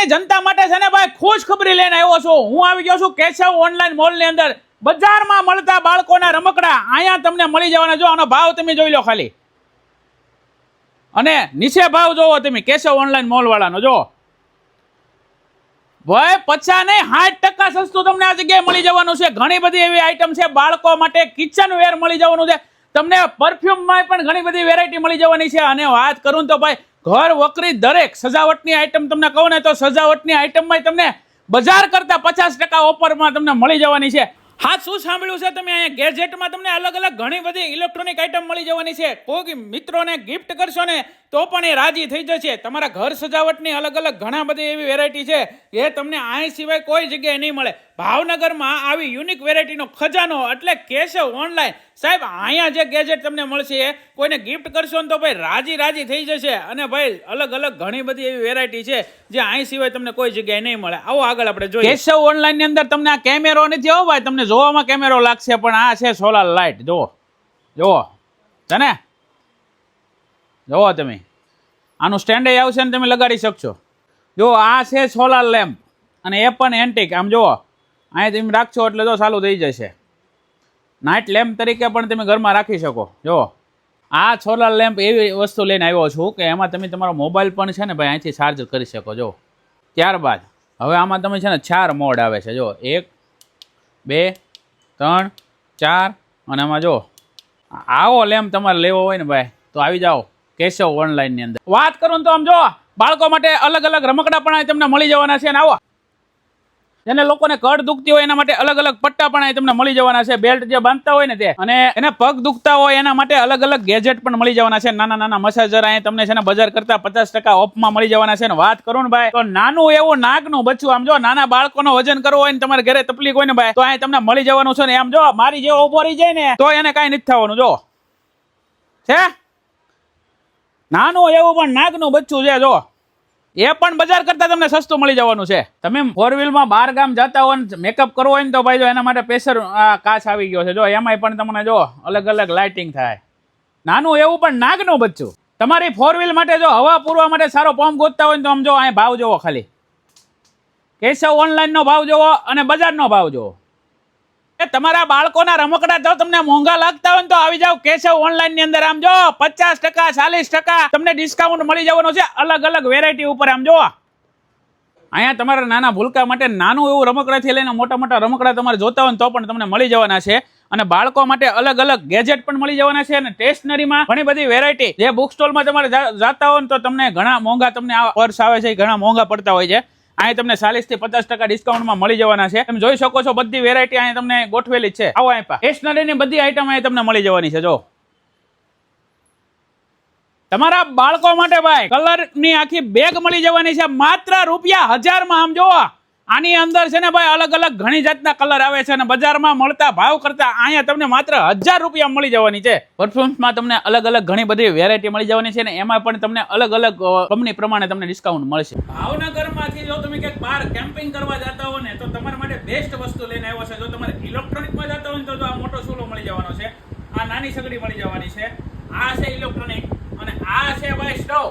ગુજરાતની જનતા માટે છે ને ભાઈ ખુશ ખબરી લઈને આવ્યો છું. હું આવી ગયો છું કેશવ ઓનલાઈન મોલની અંદર. બજારમાં મળતા બાળકોના રમકડા અહીંયા તમને મળી જવાના. જો આનો ભાવ તમે જોઈ લો ખાલી. અને નીચે ભાવ જોવો તમે, કેશવ ઓનલાઈન મોલ વાળાનો, જો. ભાઈ, પચાસ નહીં, સાઠ ટકા સસ્તું તમને આ જગ્યાએ મળી જવાનું છે. ઘણી બધી એવી આઈટમ છે, બાળકો માટે કિચન વેર મળી જવાનું છે. તમને પરફ્યુમમાં પણ ઘણી બધી વેરાયટી મળી જવાની છે. અને વાત કરું તો ભાઈ ઘર વકરી દરેક સજાવટની આઈટમ તમને કહું ને તો સજાવટની આઈટમમાં તમને બજાર કરતા પચાસ ટકા ઓફરમાં તમને મળી જવાની છે. હા, શું સાંભળ્યું છે તમે અહીંયા ગેજેટમાં તમને અલગ અલગ ઘણી બધી ઇલેક્ટ્રોનિક આઈટમ મળી જવાની છે. કોઈ મિત્રોને ગિફ્ટ કરશો ને તો પણ એ રાજી થઈ જશે. તમારા ઘર સજાવટની અલગ અલગ ઘણા બધી એવી વેરાયટી છે. એ તમને અહીં સિવાય કોઈ જગ્યાએ નહીં મળે. ભાવનગરમાં આવી યુનિક વેરાયટીનો ખજાનો એટલે કેશવ ઓનલાઈન સાહેબ, અહીંયા જે ગેજેટ તમને મળશે એ કોઈને ગિફ્ટ કરશો ને તો ભાઈ રાજી રાજી થઈ જશે. અને ભાઈ અલગ અલગ ઘણી બધી એવી વેરાયટી છે જે અહીં સિવાય તમને કોઈ જગ્યાએ નહીં મળે. આવો આગળ આપણે જોઈએ. કેશવ ઓનલાઈનની અંદર તમને આ કેમેરો નથી આવો ભાઈ, તમને જોવામાં કેમેરો લાગશે, પણ આ છે સોલાર લાઇટ જુઓ. જુઓ. છે ને? જુઓ તમે. આનું સ્ટેન્ડ આવશે ને તમે લગાડી શકશો. જો આ છે સોલાર લેમ્પ અને એ પણ એન્ટિક આમ જુઓ. અહીં તમે રાખશો એટલે જો ચાલુ થઈ જશે. નાઇટ લેમ્પ તરીકે પણ તમે ઘરમાં રાખી શકો. જો. આ સોલાર લેમ્પ એવી વસ્તુ લઈને આવ્યો છું કે એમાં તમે તમારો મોબાઈલ પણ છે ને ભાઈ અહીંથી ચાર્જ કરી શકો. જો. ત્યારબાદ હવે આમાં તમે છે ને ચાર મોડ આવે છે. જો. એક, બે, ત્રણ, ચાર અને આમાં જો. આવો લેમ્પ તમારે લેવો હોય ને ભાઈ, તો આવી જાઓ. કેશવ ઓનલાઈનની અંદર. વાત કરું તો આમ જો, બાળકો માટે અલગ અલગ રમકડા પણ તમને મળી જવાના છે ને આવો. જેને લોકોને કડ દુખતી હોય એના માટે અલગ અલગ પટ્ટા પણ તમને મળી જવાના છે. બેલ્ટ જે બાંધતા હોય ને તે, અને એને પગ દુખતા હોય એના માટે અલગ અલગ ગેજેટ પણ મળી જવાના છે. નાના નાના મસાજર અહીં તમને છે ને બજાર કરતા પચાસ ટકા ઓફમાં મળી જવાના છે. વાત કરું ને ભાઈ, તો નાનું એવું નાગનું બચ્ચું, આમ જો નાના બાળકોનો વજન કરવો હોય ને તમારે ઘરે તકલીફ હોય ને ભાઈ, તો અહીં તમને મળી જવાનું છે ને આમ જો મારી જેવો ઊભો રહી જાય ને, તો એને કાંઈ નથી થવાનું, જો. છે? નાનું એવું પણ નાગનું બચ્ચું છે, જો. એ પણ બજાર કરતાં તમને સસ્તું મળી જવાનું છે. તમે ફોર વ્હીલમાં બાર ગામ જતા હોય ને મેકઅપ કરવો હોય ને તો ભાઈ જો એના માટે પ્રેશર કાચ આવી ગયો છે. જો એમાંય પણ તમને જો અલગ અલગ લાઇટિંગ થાય. નાનું એવું પણ નાગનું બચ્ચું તમારી ફોર વ્હીલ માટે જો હવા પૂરવા માટે સારો પંપ ગોતતા હોય ને તો આમ જો અહીં ભાવ જોવો ખાલી. કેશવ ઓનલાઈનનો ભાવ જોવો અને બજારનો ભાવ જોવો. તમારા બાળકોના રમકડા જો તમને મોંઘા લાગતા હોય તો આવી જાવ કેશવ ઓનલાઈનની અંદર આમ જો, પચાસ ટકા, ચાલીસ ટકા, તમને ડિસ્કાઉન્ટ મળી જવાનું છે. અલગ અલગ વેરાયટી ઉપર આમ જો. અહીંયા તમારા નાના ભૂલકા માટે નાનું એવું રમકડાથી લઈને મોટા મોટા રમકડા તમારે જોતા હોય તો પણ તમને મળી જવાના છે. અને બાળકો માટે અલગ અલગ ગેજેટ પણ મળી જવાના છે અને સ્ટેશનરીમાં ઘણી બધી વેરાયટી જે બુક સ્ટોલમાં તમારે જાતા હોય તો તમને ઘણા મોંઘા તમને આ પર્સ આવે છે ઘણા મોંઘા પડતા હોય છે. અહીં તમને ચાલીસથી પચાસ ટકા ડિસ્કાઉન્ટમાં મળી જવાના છે. તમે જોઈ શકો છો બધી વેરાયટી અહીં તમને ગોઠવેલી છે. આવો પા. સ્ટેશનરીની બધી આઈટમ અહીં તમને મળી જવાની છે, જો. તમારા બાળકો માટે ભાઈ કલરની આખી બેગ મળી જવાની છે. માત્ર રૂપિયા હજારમાં, આમ જોવો. આની અંદર છે ને ભાઈ અલગ અલગ ઘણી જાતના કલર આવે છે અને બજારમાં મળતા ભાવ કરતા અહીંયા તમને માત્ર હજાર રૂપિયા મળી જવાની છે. પરફ્યુમ્સમાં તમને અલગ અલગ ઘણી બધી વેરાયટી મળી જવાની છે ને એમાં પણ તમને અલગ અલગ કંપની પ્રમાણે તમને ડિસ્કાઉન્ટ મળશે. ભાવનગરમાંથી જો તમે ક્યાંક બહાર કેમ્પિંગ કરવા જતા હો ને, તો તમારા માટે બેસ્ટ વસ્તુ લઈને આવ્યો છે. જો તમારે ઇલેક્ટ્રોનિકમાં જતા હોય તો આ મોટો સૂલો મળી જવાનો છે. આ નાની સગડી મળી જવાની છે. આ છે ઇલેક્ટ્રોનિક અને આ છે ભાઈ સ્ટવ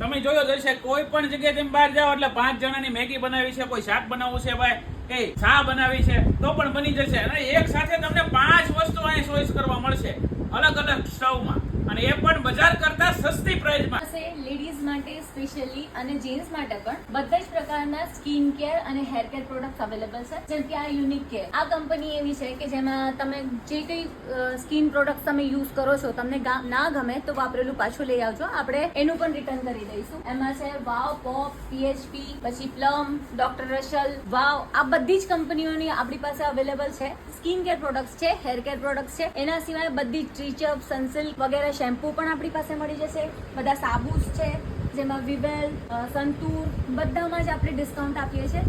તમે જોયો જશે કોઈ પણ જગ્યાએ તમે બહાર જાઓ એટલે પાંચ જણાની મેગી બનાવી છે, કોઈ શાક બનાવવું છે ભાઈ, કઈ ચા બનાવી છે, તો પણ બની જશે. અને એક સાથે તમને પાંચ વસ્તુ અહીં ચોઈસ કરવા મળશે. અલગ અલગ સ્ટવમાં. અને એ પણ બજાર કરતા સસ્તી પ્રાઇસમાં લેડીઝ માટે સ્પેશિયલી અને જેન્ટ્સ માટે પણ બધા જ પ્રકારના સ્કિન કેર અને હેર કેર પ્રોડક્ટ અવેલેબલ છે. જેમ કે આ યુનિક કેર આ કંપની એવી છે કે જેમાં તમે જે કંઈ સ્કિન પ્રોડક્ટ તમે યુઝ કરો છો, તમને ના ગમે તો વાપરેલું પાછું લઈ આવજો. આપણે એનું પણ રિટર્ન કરી દઈશું. એમાં છે વાવ પોપ પીએચપી પછી પ્લમ ડોક્ટર રશલ વાવ, આ બધી જ કંપનીઓની આપણી પાસે અવેલેબલ છે. સ્કિન કેર પ્રોડક્ટ્સ છે હેર કેર પ્રોડક્ટ્સ છે. એના સિવાય બધી ટ્રીચઅપ સનસિલ્ક વગેરે શેમ્પૂ પણ આપણી પાસે મળી જશે, બધા સાબુસ છે, જેમાં વિવેલ સંતુર, બધામાં જ આપણે ડિસ્કાઉન્ટ આપીએ છીએ.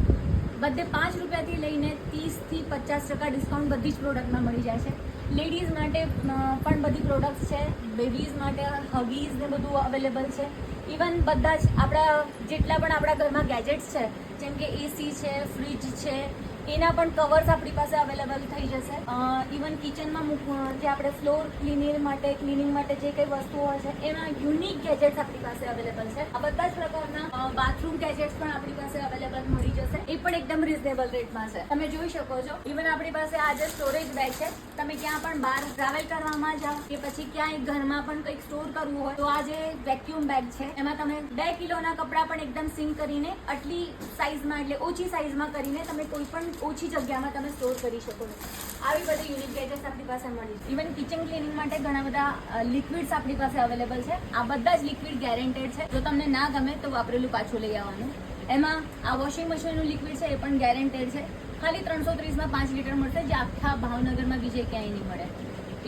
બધે પાંચ રૂપિયાથી લઈને ત્રીસથી પચાસ ટકા ડિસ્કાઉન્ટ બધી જ પ્રોડક્ટમાં મળી જાય છે. લેડીઝ માટે પણ બધી પ્રોડક્ટ્સ છે. બેબીઝ માટે હગીઝ ને બધું અવેલેબલ છે. ઇવન બધા જ આપણા, જેટલા પણ આપણા ઘરમાં ગેજેટ્સ છે, જેમ કે એસી છે ફ્રીજ છે એના પણ કવર્સ આપણી પાસે અવેલેબલ થઈ જશે. ઇવન કિચનમાં જે આપણે ફ્લોર ક્લીનિંગ માટે ક્લીનિંગ માટે જે કઈ વસ્તુઓ હોય છે, એમાં યુનિક ગેજેટ્સ આપણી પાસે અવેલેબલ છે. આ બધા જ પ્રકારના બાથરૂમ ગેજેટ્સ પણ આપણી પાસે અવેલેબલ મળી જશે. એ પણ એકદમ રિઝનેબલ રેટમાં છે. તમે જોઈ શકો છો ઇવન આપણી પાસે આ જે સ્ટોરેજ બેગ છે, તમે ક્યાં પણ બહાર ટ્રાવેલ કરવામાં જાઓ કે પછી ક્યાંય ઘરમાં પણ કંઈક સ્ટોર કરવું હોય, તો આ જે વેક્યુમ બેગ છે, એમાં તમે બે કિલોના કપડાં પણ એકદમ સિંક કરીને, આટલી સાઇઝમાં એટલે ઓછી સાઇઝમાં કરીને તમે કોઈ પણ ઓછી જગ્યામાં તમે સ્ટોર કરી શકો છો. આવી બધી યુનિક ગેજેટ્સ આપણી પાસે મળી છે. ઇવન કિચન ક્લિનિંગ માટે ઘણા બધા લિક્વિડ્સ આપણી પાસે અવેલેબલ છે. આ બધા જ લિક્વિડ ગેરેન્ટેડ છે. જો તમને ના ગમે તો વાપરેલું પાછું લઈ આવવાનું. એમાં આ વોશિંગ મશીનનું લિક્વિડ છે એ પણ ગેરેન્ટેડ છે. ખાલી ત્રણસો ત્રીસમાં પાંચ લીટર મળશે, જે આખા ભાવનગરમાં બીજે ક્યાંય નહીં મળે.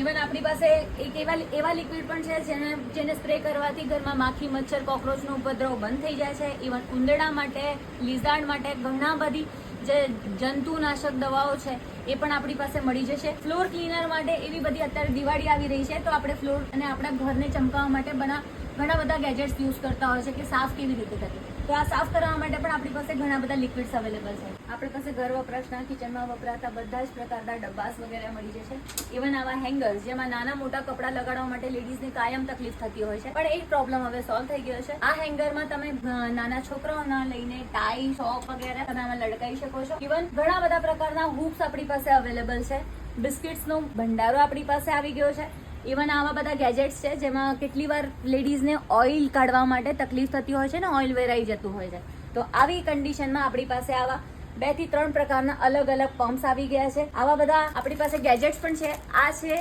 ઇવન આપણી પાસે એક એવા એવા લિક્વિડ પણ છે જેને જેને સ્પ્રે કરવાથી ઘરમાં માખી, મચ્છર, કોક્રોચનો ઉપદ્રવ બંધ થઈ જાય છે. ઇવન ઉંદરડા માટે, લીઝાર્ડ માટે ઘણા બધી જે જંતુનાશક દવાઓ છે, એ પણ આપણી પાસે મળી જશે. ફ્લોર ક્લીનર માટે એવી બધી અત્યારે દિવાળી આવી રહી છે, તો આપણે ફ્લોર અને આપણા ઘરને ચમકાવવા માટે બના ઘણા બધા ગેજેટ્સ યુઝ કરતા હોય છે કે સાફ કેવી રીતે કરીએ. તો આ સાફ કરવા માટે પણ આપણી પાસે ઘણા બધા લિક્વિડ્સ અવેલેબલ છે. આપણી પાસે ઘર વપરાશના કિચનમાં વપરાતા બધા જ પ્રકારના ડબ્બાસ વગેરે મળી જશે. ઇવન આવા હેંગર્સ જેમાં નાના મોટા કપડાં લગાડવા માટે લેડીઝને કાયમ તકલીફ થતી હોય છે. પણ એ પ્રોબ્લેમ હવે સોલ્વ થઈ ગયો છે. આ હેંગરમાં તમે નાના છોકરાઓના લઈને ટાઈ શોપ વગેરે તમે આમાં લટકાવી શકો છો. ઇવન ઘણા બધા પ્રકારના હૂપ્સ આપણી પાસે અવેલેબલ છે. બિસ્કિટ્સનો ભંડારો આપણી પાસે આવી ગયો છે. ઇવન આવા બધા ગેજેટ્સ છે જેમાં કેટલી વાર લેડીઝને ઓઇલ કાઢવા માટે તકલીફ થતી હોય છે ને ઓઇલ વેરાઈ જતું હોય છે. તો આવી કન્ડિશનમાં આપણી પાસે આવા બેથી ત્રણ પ્રકારના અલગ અલગ પમ્પ્સ આવી ગયા છે. આવા બધા આપણી પાસે ગેજેટ્સ પણ છે. આ છે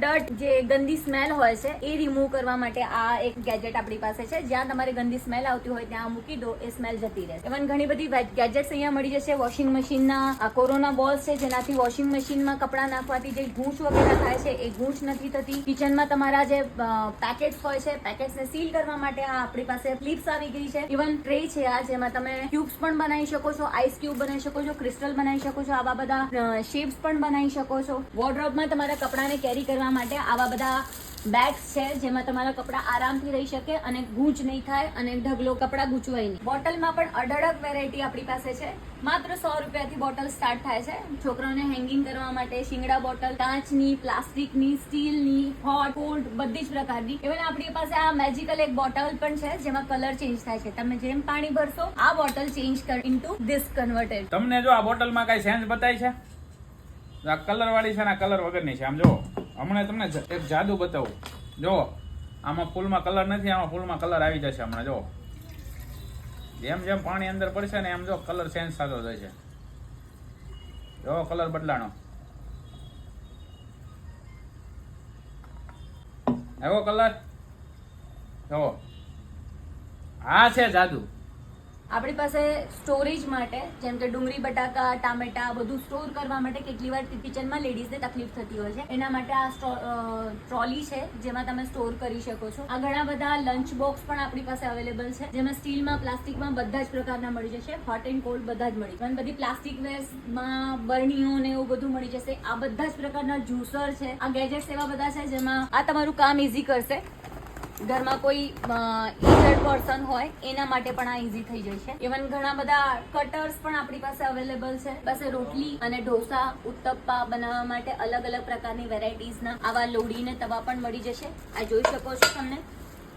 ડર્ટ જે ગંદી સ્મેલ હોય છે, એ રિમૂવ કરવા માટે આ એક ગેજેટ આપણી પાસે છે. જ્યાં તમારે ગંદી સ્મેલ આવતી હોય ત્યાં મૂકી દો, એ સ્મેલ જતી રહે. ઇવન ઘણી બધી ગેજેટ્સ અહીંયા મળી જશે. વોશિંગ મશીનના કોરોના બોલ્સ છે, જેનાથી વોશિંગ મશીનમાં કપડાં નાખવાથી જે ગૂંચ વગેરે થાય છે, એ ગૂંચ નથી થતી. કિચનમાં તમારા જે પેકેટ્સ હોય છે પેકેટ્સને સીલ કરવા માટે આ આપણી પાસે ફ્લિપ્સ આવી ગઈ છે. ઇવન ટ્રે છે આ, જેમાં તમે ક્યુબ્સ પણ બનાવી શકો છો આઈસ ક્યુબ બનાવી શકો છો ક્રિસ્ટલ બનાવી શકો છો, આવા બધા શેપ્સ પણ બનાવી શકો છો. વોર્ડરોબમાં તમારા કપડાને કેરી કરવા માટે આવા બધા બેગ્સ છે જેમાં તમારા કપડાં આરામથી રહી શકે અને ગૂંચ નહીં થાય અને ઢગલો કપડાં ગૂંચવાય નહીં. બોટલમાં પણ અઢળક વેરાયટી આપણી પાસે છે. માત્ર સો રૂપિયાથી બોટલ સ્ટાર્ટ થાય છે. છોકરાઓને હેંગિંગ કરવા માટે શિંગડા બોટલ, કાચની, પ્લાસ્ટિકની, સ્ટીલની હોટ કોલ્ડ બધી જ પ્રકારની. ઇવન આપણી પાસે આ મેજિકલ એક બોટલ પણ છે જેમાં કલર ચેન્જ થાય છે. તમે જેમ પાણી ભરશો, આ બોટલ ચેન્જ કર ઇન્ટુ ધીસ કન્વર્ટેડ તમને જો આ બોટલમાં કઈ સેન્સ બતાય છે? કલર વાળી છે ને કલર વગરની છે, આમ જો હમણાં તમને એક જાદુ બતાવું. જો આમાં ફૂલમાં કલર નથી, આમાં ફૂલમાં કલર આવી જશે હમણાં જો જેમ જેમ પાણી અંદર પડશે ને એમ જો કલર ચેન્જ થતો જશે જો કલર બદલાણો. એવો કલર જો આ છે જાદુ. આપણી પાસે સ્ટોરેજ માટે, જેમ કે ડુંગળી, બટાકા, ટામેટા બધું સ્ટોર કરવા માટે કેટલી વાર કિચનમાં લેડીઝને તકલીફ થતી હોય છે. એના માટે આ ટ્રોલી છે, જેમાં તમે સ્ટોર કરી શકો છો. આ ઘણા બધા લંચ બોક્સ પણ આપણી પાસે અવેલેબલ છે, જેમાં સ્ટીલમાં પ્લાસ્ટિકમાં બધા જ પ્રકારના મળી જશે. હોટ એન્ડ કોલ્ડ બધા જ મળી જશે. બધી પ્લાસ્ટિક વેસ્ટમાં બરણીઓ ને એવું બધું મળી જશે. આ બધા જ પ્રકારના જ્યુસર છે. આ ગેજેટ્સ એવા બધા છે, જેમાં આ તમારું કામ ઇઝી કરશે. ઘરમાં કોઈ ઇન્જર્ડ પર્સન હોય, એના માટે પણ આ ઇઝી થઈ જશે ઇવન ઘણા બધા કટર્સ પણ આપણી પાસે અવેલેબલ છે. પાસે રોટલી અને ઢોસા, ઉત્તપ્પા બનાવવા માટે અલગ અલગ પ્રકારની વેરાયટીઝના આવા લોડીને તવા પણ મળી જશે. આ જોઈ શકો છો તમને.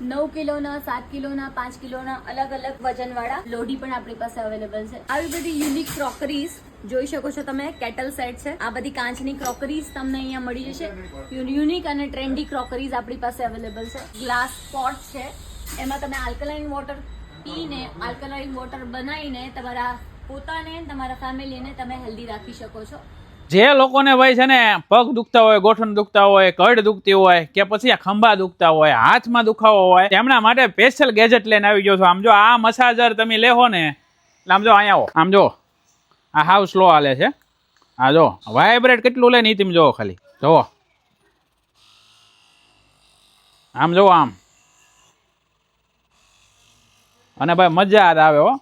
નવ કિલોના, સાત કિલોના, પાંચ કિલોના અલગ અલગ વજનવાળા લોડી પણ આપણી પાસે અવેલેબલ છે. આવી બધી યુનિક ક્રોકરીઝ જોઈ શકો છો તમે. કેટલ સેટ છે. આ બધી કાચની ક્રોકરીઝ તમને અહીંયા મળી જશે. યુનિક અને ટ્રેન્ડી ક્રોકરીઝ આપણી પાસે અવેલેબલ છે. ગ્લાસ પોટ છે. એમાં તમે આલ્કલાઇન વોટર પીને આલ્કલાઇન વોટર બનાવીને તમારા પોતાને તમારા ફેમિલીને તમે હેલ્ધી રાખી શકો છો. જે લોકોને ભાઈ છે ને, પગ દુખતા હોય, ગોઠણ દુખતા હોય કડ દુખતી હોય, કે પછી આ ખંભા દુખતા હોય, હાથમાં દુખાવો હોય, તેમના માટે સ્પેશિયલ ગેજેટ લઈને આવી ગયો છો. આમ જો આ મસાજર તમે લેહો ને, એટલે આમ જો અહીંયા આવો. આમ જો, આ હાવ સ્લો હાલે છે. આ જો વાઇબ્રેટ કેટલું લે નહીં તમે જોવો ખાલી. જુઓ. આમ જોવો આમ. અને ભાઈ મજા આવે હો.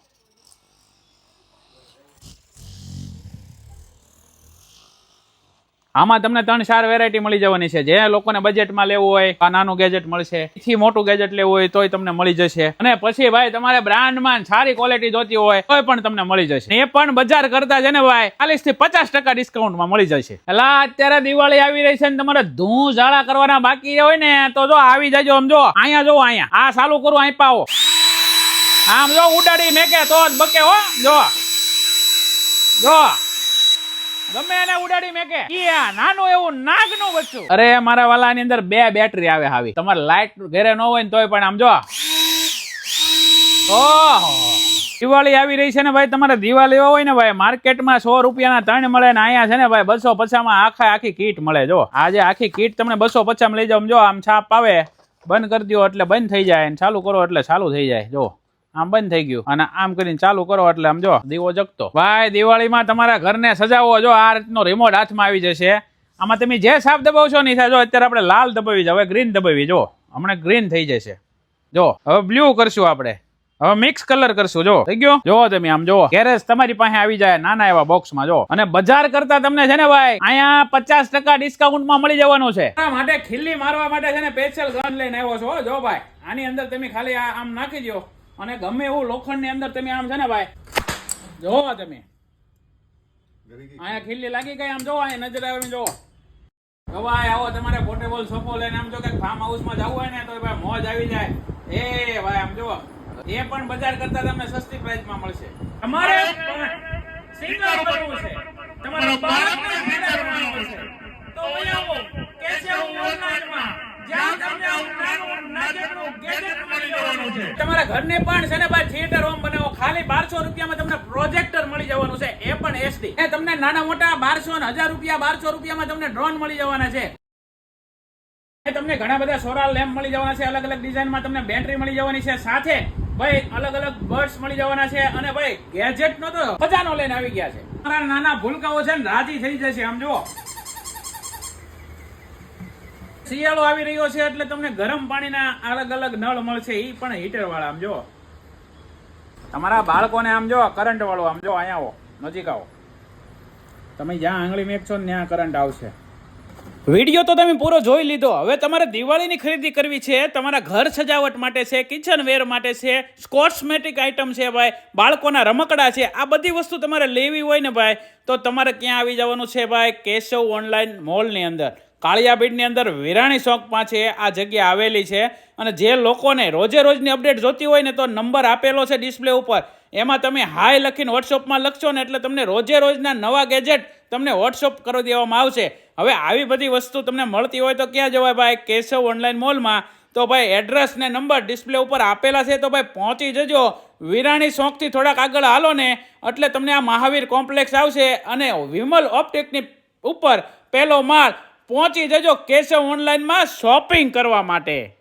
આમાં તમને ત્રણ ચાર વેરાયટી મળી જવાની છે. જે લોકોને બજેટમાં લેવું હોય, આ નાનું ગેજેટ મળશે. એથી મોટું ગેજેટ લેવું હોય, તોય તમને મળી જશે. અને પછી ભાઈ, તમારે બ્રાન્ડમાં સારી ક્વોલિટી જોતી હોય, તોય પણ તમને મળી જશે. એ પણ બજાર કરતા છે ને ભાઈ ચાલીસથી પચાસ ટકા ડિસ્કાઉન્ટમાં મળી જશે. એટલે અત્યારે દિવાળી આવી રહી છે ને તમારે ધૂં ઝાડા કરવાના બાકી હોય ને, તો જો આવી જજો, આમ જો. અહીંયા જો, અહીંયા. આ ચાલુ કરું, અહીં પાવો. આમ જો, ઉડાડી મેકે, તો જ બકે હો. જો. જો. ગમે એને ઉડાડી મેકે. ઈ આ એવો નાગ નાગનું બચ્ચું અરે, મારા વાલાની અંદર બે બેટરી આવે આવી તમારે લાઈટ ઘરે ન હોય ને તોય પણ આમ જો. ઓહો. દિવાળી આવી રહી છે ને ભાઈ, તમારે દિવાળી લેવા હોય ને ભાઈ, માર્કેટમાં સો રૂપિયાના ત્રણ મળે ને અહીંયા છે ને ભાઈ, બસો પચાસમાં આખા આખી કીટ મળે, જો. આજે આખી કીટ તમને બસો પચાસમાં લઈ જાઓ જો, આમ છાપ આવે. બંધ કરી દો એટલે બંધ થઈ જાય ચાલુ કરો એટલે ચાલુ થઈ જાય, જો. આમ બંધ થઈ ગયું. અને આમ કરીને ચાલુ કરો એટલે આમ જો દીવો જગતો. ભાઈ, દિવાળીમાં તમારા ઘરને સજાવો. જો આ રીતનો રિમોટ હાથમાં આવી જશે. આમાં તમે જે સાફ દબાવશો નહીં થાય. જો અત્યારે આપણે લાલ દબાવી હવે ગ્રીન દબાવી. જો, હમણાં ગ્રીન થઈ જશે. જો, હવે બ્લુ કરશું આપણે. હવે મિક્સ કલર કરશું. જો, થઈ ગયો? જો તમે આમ જો ગેરેજ તમારી પાસે આવી જાય નાના એવા બોક્સમાં જો. અને બજાર કરતા તમને છે ને ભાઈ, અહીંયા પચાસ ટકા ડિસ્કાઉન્ટમાં મળી જવાનું છે. માટે ખીલ્લી મારવા માટે છે ને સ્પેશિયલ ગન લઈને આવ્યો છો. જો ભાઈ, આની અંદર તમે ખાલી આમ નાખી દો અને ગમે એવું લોખંડની અંદર તમે આમ છે ને ભાઈ જો તમે. અહીંયા ખીલ્લી લાગી ગઈ આમ જો અહીંયા નજર આવે એમ જો જો ભાઈ આવો તમારે પોર્ટેબલ સોફો લઈને આમ જો કે ફાર્મ હાઉસમાં જવું હોય ને તો ભાઈ મોજ આવી જાય. એ ભાઈ આમ જો એ પણ બજાર કરતા તમને સસ્તી પ્રાઇસમાં મળશે. તમારે સિંગલ કરવું છે. તમારે બાળકને ભણાવવાનું છે તો અહીંયા આવો કેશવ ઓનલાઈનમાં જ્યાં તમને આવું નાનું નાનકડું gadget મળી જવાનું ઘરને પણ છે ને ભાઈ થિયેટર હોમ બનાવો. ખાલી બારસો રૂપિયામાં તમને પ્રોજેક્ટર મળી જવાનું છે. એ પણ એસડી એ તમને નાના મોટા બારસો ને હજાર રૂપિયા, બારસો રૂપિયામાં તમને ડ્રોન મળી જવાના છે. તમને ઘણા બધા સોલાર લેમ્પ મળી જવાના છે. અલગ અલગ ડિઝાઇનમાં તમને બેટરી મળી જવાની છે. સાથે ભાઈ, અલગ અલગ બર્ડ્સ મળી જવાના છે. અને ભાઈ ગેજેટ નો તો ખજાનો લઈને આવી ગયા છે. નાના ભૂલકાઓ છે ને રાજી થઈ જશે, આમ જુઓ. શિયાળો આવી રહ્યો છે એટલે તમને ગરમ પાણીના અલગ અલગ નળ મળશે એ પણ હીટર વાળા આમ જો. તમારા બાળકોને આમ જો કરંટ વાળો, આમ જો, અહીંયા આવો, નજીક આવો. તમે જ્યાં આંગળી મેકશો ને ત્યાં કરંટ આવશે. વીડિયો તો તમે પૂરો જોઈ લીધો. હવે તમારે દિવાળીની ખરીદી કરવી છે, તમારા ઘર સજાવટ માટે છે કિચન વેર માટે છે કોસ્મેટિક આઇટમ છે ભાઈ, બાળકોના રમકડા છે, આ બધી વસ્તુ તમારે લેવી હોય ને ભાઈ, તો તમારે ક્યાં આવી જવાનું છે ભાઈ, કેશવ ઓનલાઈન મોલની અંદર. કાળિયાબીડની અંદર વિરાણી ચોકમાં છે, આ જગ્યા આવેલી છે. અને જે લોકોને રોજે રોજની અપડેટ જોતી હોય ને તો નંબર આપેલો છે ડિસ્પ્લે ઉપર. એમાં તમે હાય લખીને વોટ્સઅપમાં લખશો ને એટલે તમને રોજે રોજના નવા ગેજેટ તમને વોટ્સઅપ કરી દેવામાં આવશે. હવે આવી બધી વસ્તુ તમને મળતી હોય તો ક્યાં જવાય ભાઈ? કેશવ ઓનલાઈન મોલમાં તો ભાઈ એડ્રેસ ને નંબર ડિસ્પ્લે ઉપર આપેલા છે તો ભાઈ પહોંચી જજો. વિરાણી શોખથી થોડાક આગળ હાલો ને એટલે તમને આ મહાવીર કોમ્પ્લેક્સ આવશે અને વિમલ ઓપ્ટિકની ઉપર પહેલો માળ પહોંચી જજો કેશવ ઓનલાઈનમાં શોપિંગ કરવા માટે.